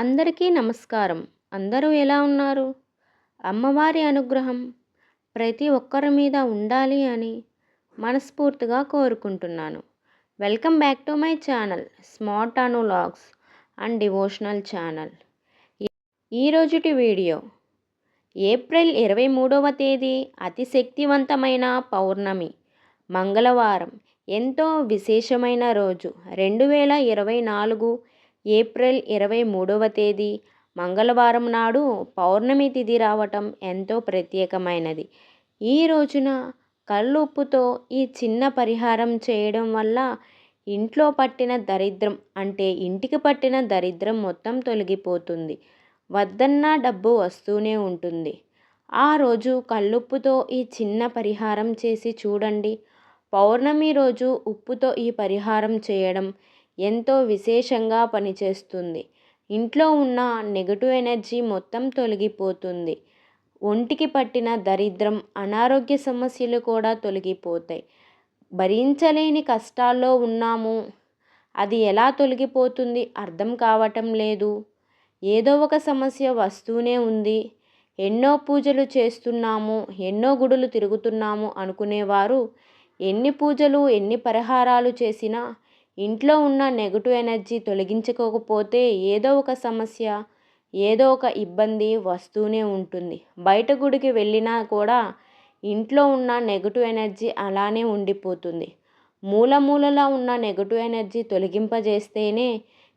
అందరికీ నమస్కారం. అందరూ ఎలా ఉన్నారు? అమ్మవారి అనుగ్రహం ప్రతి ఒక్కరి మీద ఉండాలి అని మనస్ఫూర్తిగా కోరుకుంటున్నాను. Welcome back to my channel smart Anu logs and devotional channel. ఈరోజుటి video April ఇరవై మూడవ తేదీ అతి శక్తివంతమైన పౌర్ణమి మంగళవారం ఎంతో విశేషమైన రోజు రెండు వేల ఇరవై నాలుగు ఏప్రిల్ ఇరవై మూడవ తేదీ. మంగళవారం నాడు పౌర్ణమి తిథి రావటం ఎంతో ప్రత్యేకమైనది. ఈ రోజున కల్లుప్పుతో ఈ చిన్న పరిహారం చేయడం వల్ల ఇంట్లో పట్టిన దరిద్రం అంటే ఇంటికి పట్టిన దరిద్రం మొత్తం తొలగిపోతుంది. వద్దన్నా డబ్బు వస్తూనే ఉంటుంది. ఆ రోజు కల్లుప్పుతో ఈ చిన్న పరిహారం చేసి చూడండి. పౌర్ణమి రోజు ఉప్పుతో ఈ పరిహారం చేయడం ఎంతో విశేషంగా పనిచేస్తుంది. ఇంట్లో ఉన్న నెగటివ్ ఎనర్జీ మొత్తం తొలగిపోతుంది. ఒంటికి పట్టిన దరిద్రం అనారోగ్య సమస్యలు కూడా తొలగిపోతాయి. భరించలేని కష్టాల్లో ఉన్నాము. అది ఎలా తొలగిపోతుంది? అర్థం కావటం లేదు. ఏదో ఒక సమస్య వస్తూనే ఉంది. ఎన్నో పూజలు చేస్తున్నాము ఎన్నో గుడులు తిరుగుతున్నాము అనుకునేవారు ఎన్ని పూజలు ఎన్ని పరిహారాలు చేసినా ఇంట్లో ఉన్న నెగటివ్ ఎనర్జీ తొలగించుకోకపోతే ఏదో ఒక సమస్య ఏదో ఒక ఇబ్బంది వస్తూనే ఉంటుంది. బయట గుడికి వెళ్ళినా కూడా ఇంట్లో ఉన్న నెగటివ్ ఎనర్జీ అలానే ఉండిపోతుంది. మూల మూలలా ఉన్న నెగటివ్ ఎనర్జీ తొలగింపజేస్తేనే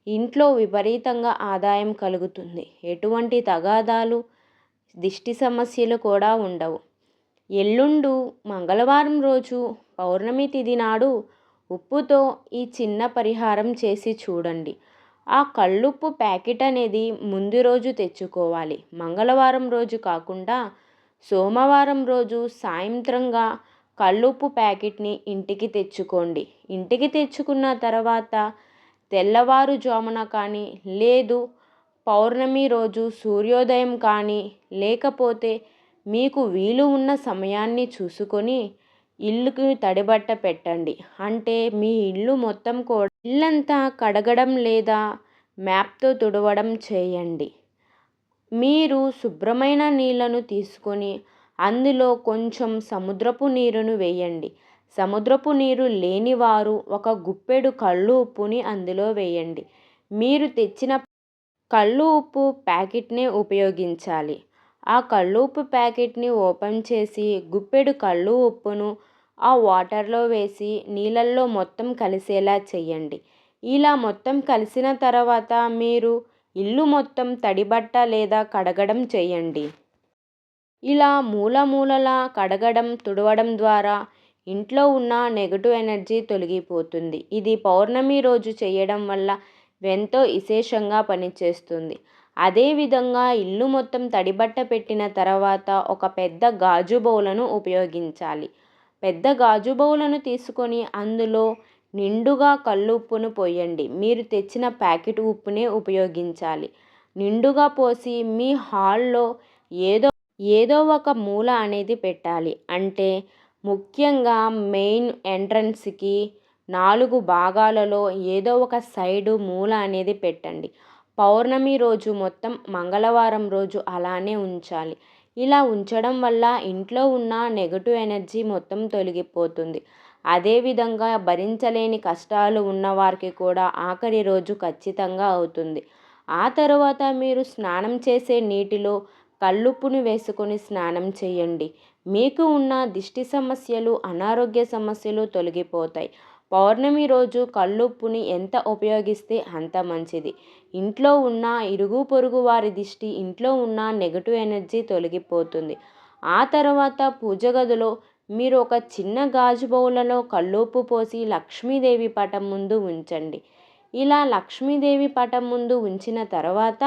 ఇంట్లో విపరీతంగా ఆదాయం కలుగుతుంది. ఎటువంటి తగాదాలు దిష్టి సమస్యలు కూడా ఉండవు. ఎల్లుండు మంగళవారం రోజు పౌర్ణమి తిథి నాడు ఉప్పుతో ఈ చిన్న పరిహారం చేసి చూడండి. ఆ కళ్ళుప్పు ప్యాకెట్ అనేది ముందు రోజు తెచ్చుకోవాలి. మంగళవారం రోజు కాకుండా సోమవారం రోజు సాయంత్రంగా కళ్ళుప్పు ప్యాకెట్ని ఇంటికి తెచ్చుకోండి. ఇంటికి తెచ్చుకున్న తర్వాత తెల్లవారుజామున కానీ లేదు పౌర్ణమి రోజు సూర్యోదయం కానీ లేకపోతే మీకు వీలు ఉన్న సమయాన్ని చూసుకొని ఇల్లుకి తడిబట్ట పెట్టండి. అంటే మీ ఇల్లు మొత్తం కూడా ఇల్లంతా కడగడం లేదా మ్యాప్తో తుడవడం చేయండి. మీరు శుభ్రమైన నీళ్ళను తీసుకొని అందులో కొంచెం సముద్రపు నీరును వేయండి. సముద్రపు నీరు లేనివారు ఒక గుప్పెడు కళ్ళు ఉప్పుని అందులో వేయండి. మీరు తెచ్చిన కళ్ళు ఉప్పు ప్యాకెట్నే ఉపయోగించాలి. ఆ కళ్ళు ఉప్పు ప్యాకెట్ని ఓపెన్ చేసి గుప్పెడు కళ్ళు ఉప్పును ఆ వాటర్లో వేసి నీళ్ళల్లో మొత్తం కలిసేలా చేయండి ఇలా మొత్తం కలిసిన తర్వాత మీరు ఇల్లు మొత్తం తడిబట్ట లేదా కడగడం చేయండి ఇలా మూల మూలలా కడగడం తుడవడం ద్వారా ఇంట్లో ఉన్న నెగటివ్ ఎనర్జీ తొలగిపోతుంది. ఇది పౌర్ణమి రోజు చేయడం వల్ల ఎంతో విశేషంగా పనిచేస్తుంది. అదేవిధంగా ఇల్లు మొత్తం తడిబట్ట పెట్టిన తర్వాత ఒక పెద్ద గాజు బౌలను ఉపయోగించాలి. పెద్ద గాజు బౌలను తీసుకొని అందులో నిండుగా కల్లుప్పును పోయండి. మీరు తెచ్చిన ప్యాకెట్ ఉప్పునే ఉపయోగించాలి. నిండుగా పోసి మీ హాల్లో ఏదో ఏదో ఒక మూల అనేది పెట్టాలి. అంటే ముఖ్యంగా మెయిన్ ఎంట్రన్స్కి నాలుగు భాగాలలో ఏదో ఒక సైడు మూల అనేది పెట్టండి. పౌర్ణమి రోజు మొత్తం మంగళవారం రోజు అలానే ఉంచాలి. ఇలా ఉంచడం వల్ల ఇంట్లో ఉన్న నెగటివ్ ఎనర్జీ మొత్తం తొలగిపోతుంది. అదేవిధంగా భరించలేని కష్టాలు ఉన్నవారికి కూడా ఆఖరి రోజు ఖచ్చితంగా అవుతుంది. ఆ తర్వాత మీరు స్నానం చేసే నీటిలో కల్లుప్పును వేసుకొని స్నానం చేయండి. మీకు ఉన్న దిష్టి సమస్యలు అనారోగ్య సమస్యలు తొలగిపోతాయి. పౌర్ణమి రోజు కల్లుప్పుని ఎంత ఉపయోగిస్తే అంత మంచిది. ఇంట్లో ఉన్న ఇరుగు పొరుగు వారి దిష్టి ఇంట్లో ఉన్న నెగటివ్ ఎనర్జీ తొలగిపోతుంది. ఆ తర్వాత పూజ గదిలో మీరు ఒక చిన్న గాజు బౌలలో కల్లుప్పు పోసి లక్ష్మీదేవి పటం ముందు ఉంచండి. ఇలా లక్ష్మీదేవి పటం ముందు ఉంచిన తర్వాత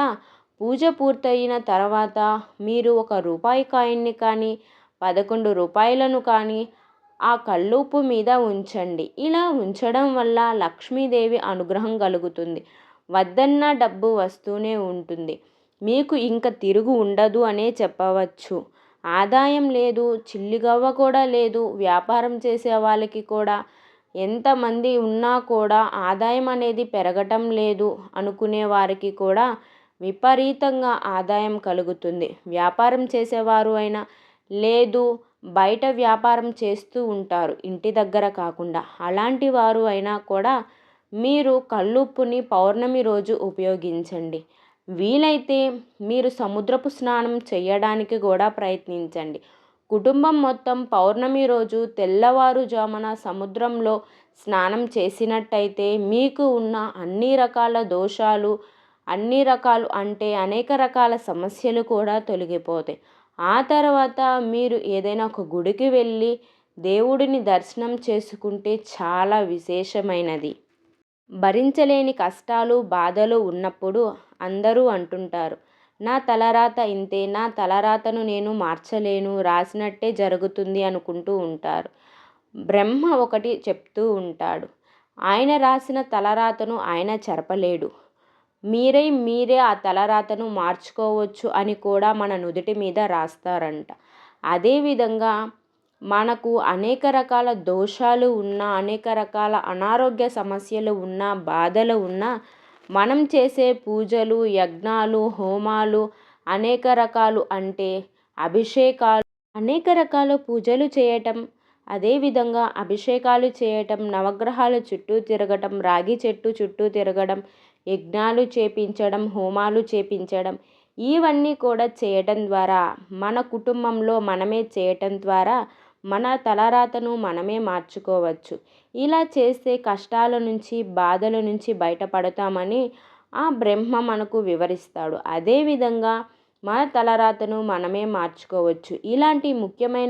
పూజ పూర్తయిన తర్వాత మీరు ఒక రూపాయి కాయిన్ని కానీ పదకొండు రూపాయలను కానీ ఆ కల్లుప్పు మీద ఉంచండి. ఇలా ఉంచడం వల్ల లక్ష్మీదేవి అనుగ్రహం కలుగుతుంది. వద్దన్న డబ్బు వస్తూనే ఉంటుంది. మీకు ఇంక తిరుగు ఉండదు అనే చెప్పవచ్చు. ఆదాయం లేదు చిల్లిగవ్వ కూడా లేదు వ్యాపారం చేసే వాళ్ళకి కూడా. ఎంతమంది ఉన్నా కూడా ఆదాయం అనేది పెరగటం లేదు అనుకునే వారికి కూడా విపరీతంగా ఆదాయం కలుగుతుంది. వ్యాపారం చేసేవారు అయినా లేదు బయట వ్యాపారం చేస్తూ ఉంటారు ఇంటి దగ్గర కాకుండా. అలాంటి వారు అయినా కూడా మీరు కల్లుప్పుని పౌర్ణమి రోజు ఉపయోగించండి. వీలైతే మీరు సముద్రపు స్నానం చేయడానికి కూడా ప్రయత్నించండి. కుటుంబం మొత్తం పౌర్ణమి రోజు తెల్లవారుజామున సముద్రంలో స్నానం చేసినట్టయితే మీకు ఉన్న అన్ని రకాల దోషాలు అన్ని రకాలు అంటే అనేక రకాల సమస్యలు కూడా తొలగిపోతాయి. ఆ తర్వాత మీరు ఏదైనా ఒక గుడికి వెళ్ళి దేవుడిని దర్శనం చేసుకుంటే చాలా విశేషమైనది. భరించలేని కష్టాలు బాధలు ఉన్నప్పుడు అందరూ అంటుంటారు నా తలరాత ఇంతే నా తలరాతను నేను మార్చలేను రాసినట్టే జరుగుతుంది అనుకుంటూ ఉంటారు. బ్రహ్మ ఒకటి చెప్తూ ఉంటాడు ఆయన రాసిన తలరాతను ఆయన చెరపలేడు. మీరే మీరే ఆ తలరాతను మార్చుకోవచ్చు అని కూడా మన నుదుటి మీద రాస్తారంట. అదేవిధంగా మనకు అనేక రకాల దోషాలు ఉన్న అనేక రకాల అనారోగ్య సమస్యలు ఉన్న బాధలు ఉన్న మనం చేసే పూజలు యజ్ఞాలు హోమాలు అనేక రకాలు అంటే అభిషేకాలు అనేక రకాల పూజలు చేయటం అదేవిధంగా అభిషేకాలు చేయటం నవగ్రహాల చుట్టూ తిరగటం రాగి చెట్టు చుట్టూ తిరగడం యజ్ఞాలు చేపించడం హోమాలు చేపించడం ఇవన్నీ కూడా చేయటం ద్వారా మన కుటుంబంలో మనమే చేయటం ద్వారా మన తలరాతను మనమే మార్చుకోవచ్చు. ఇలా చేస్తే కష్టాల నుంచి బాధల నుంచి బయటపడతామని ఆ బ్రహ్మ మనకు వివరిస్తాడు. అదేవిధంగా మన తలరాతను మనమే మార్చుకోవచ్చు. ఇలాంటి ముఖ్యమైన